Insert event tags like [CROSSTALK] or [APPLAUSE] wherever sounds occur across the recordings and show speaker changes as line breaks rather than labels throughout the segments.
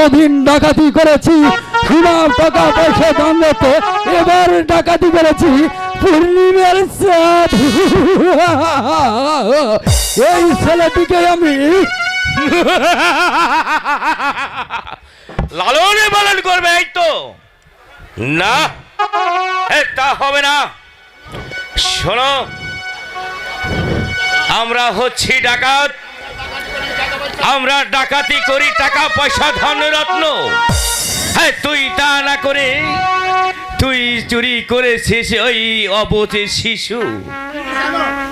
এতদিন ডাকাতি করেছি। সুনাম টাকা পয়সা দাম রেখে এবার ডাকাতি করেছি পূর্ণিমার এই ছেলেটিকে আমি
লালনে পালন করবে, এই তো। না তা হবে না। শোনো, আমরা হচ্ছি ডাকাত। আমরা ডাকাতি করি টাকা, পয়সা ধন রত্ন হ্যাঁ তুই তা না করে তুই চুরি করেছিস ওই অবধি শিশু।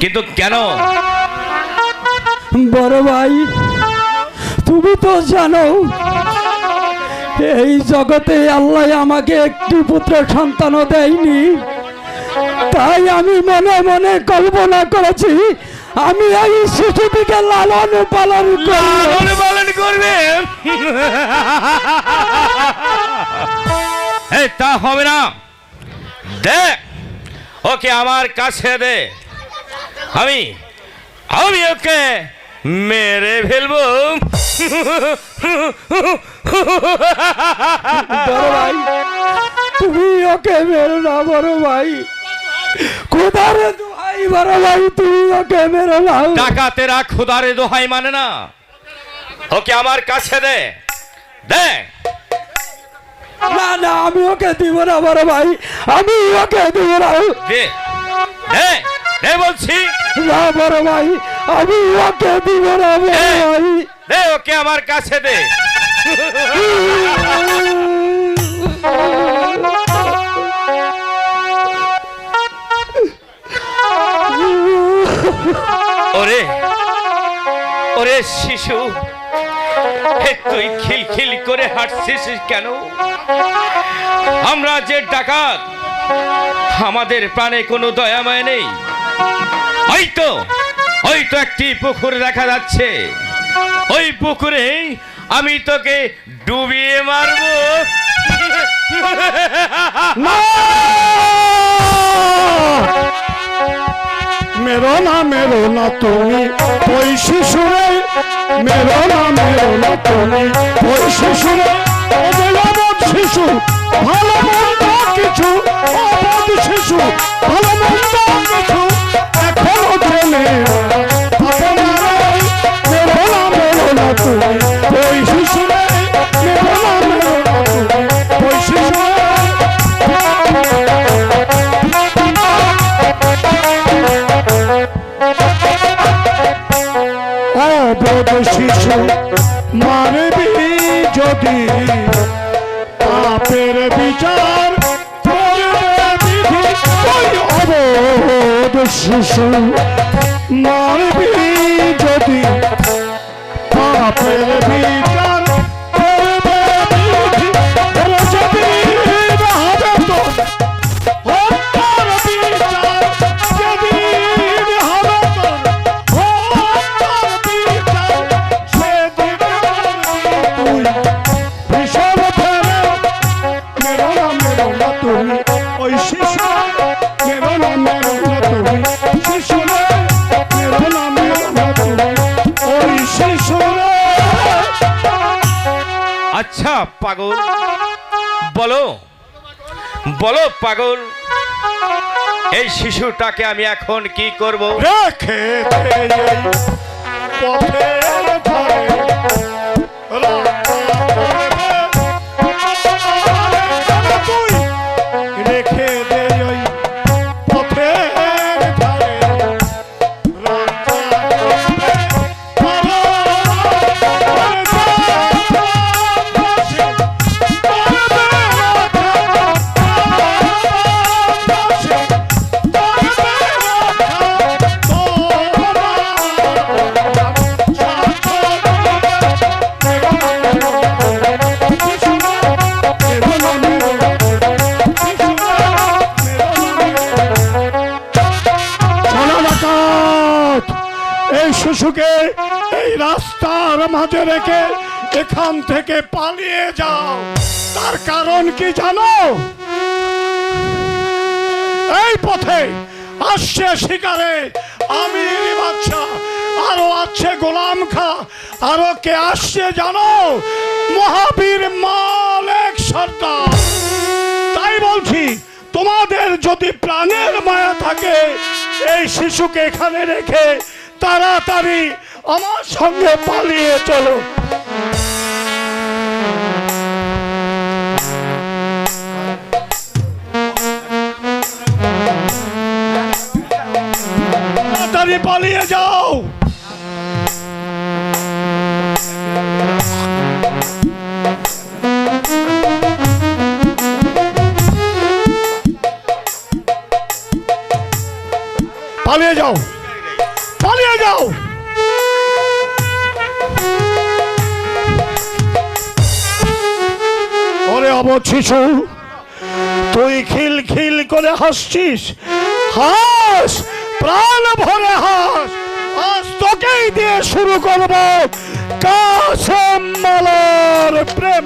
কিন্তু কেন?
বড় ভাই, তুমি তো জানো, এই জগতে আল্লাহ আমাকে একটি পুত্র সন্তানও দেয়নি। তাই আমি মনে মনে কল্পনা করেছি আমি এই শিশুটিকে লালন পালন
লালন পালন করবে। এই তা হবে না। দে ওকে আমার কাছে দে। আমি আমি ওকে মেরে ফেলব।
তুমি ওকে মেরো না বড় ভাই। কোথারে ভাই বড় ভাই তুমি ওকে মেরো না
ডাকাতেরা খুদারে দোহাই মানে না। ওকে আমার কাছে দে। দে।
না না আমি ওকে দিব না বড় ভাই। আমি ওকে দিব না।
দে। দে। দে বলছি।
না বড় ভাই আমি ওকে দিব না বড় ভাই।
দে ওকে আমার কাছে দে। [LAUGHS] ওরে ওরে শিশু তুই খিলখিল করে হাঁটছিস কেন? আমরা যে ডাকাত, আমাদের প্রাণে কোনো দয়াময় নেই। ওই তো ওই তো একটি পুকুর দেখা যাচ্ছে। ওই পুকুরে আমি তোকে ডুবিয়ে মারবো।
মেরো না তুমি। ওই শিশুরে মেরো না মেরো শিশু মারবি যদি পাপের বিচার শিশু
পাগল? বলো। বলো পাগল। এই শিশুটাকে আমি এখন কি করব?
রেখে শিশুকে এই রাস্তার মাঝে রেখে এখান থেকে পালিয়ে যাও। তার কারণ কি জানো? এই পথে আসছে শিকারে। আমি বাচ্চা, আরও আছে গোলাম খা, আরও কে আসছে জানো? মহাবীর মালেক সর্দার। তাই বলছি, তোমাদের যদি প্রাণের মায়া থাকে, এই শিশুকে এখানে রেখে তাড়াতাড়ি আমার সঙ্গে পালিয়ে চলো। তাড়াতাড়ি পালিয়ে যাও। পালিয়ে যাও। পালিয়ে যাও। ওরে অবধ শিশু, তুই খিল খিল করে হাসছিস। হাস, প্রাণ ভরে হাস। আজ তোকেই দিয়ে শুরু করব কাসেম মালার প্রেম।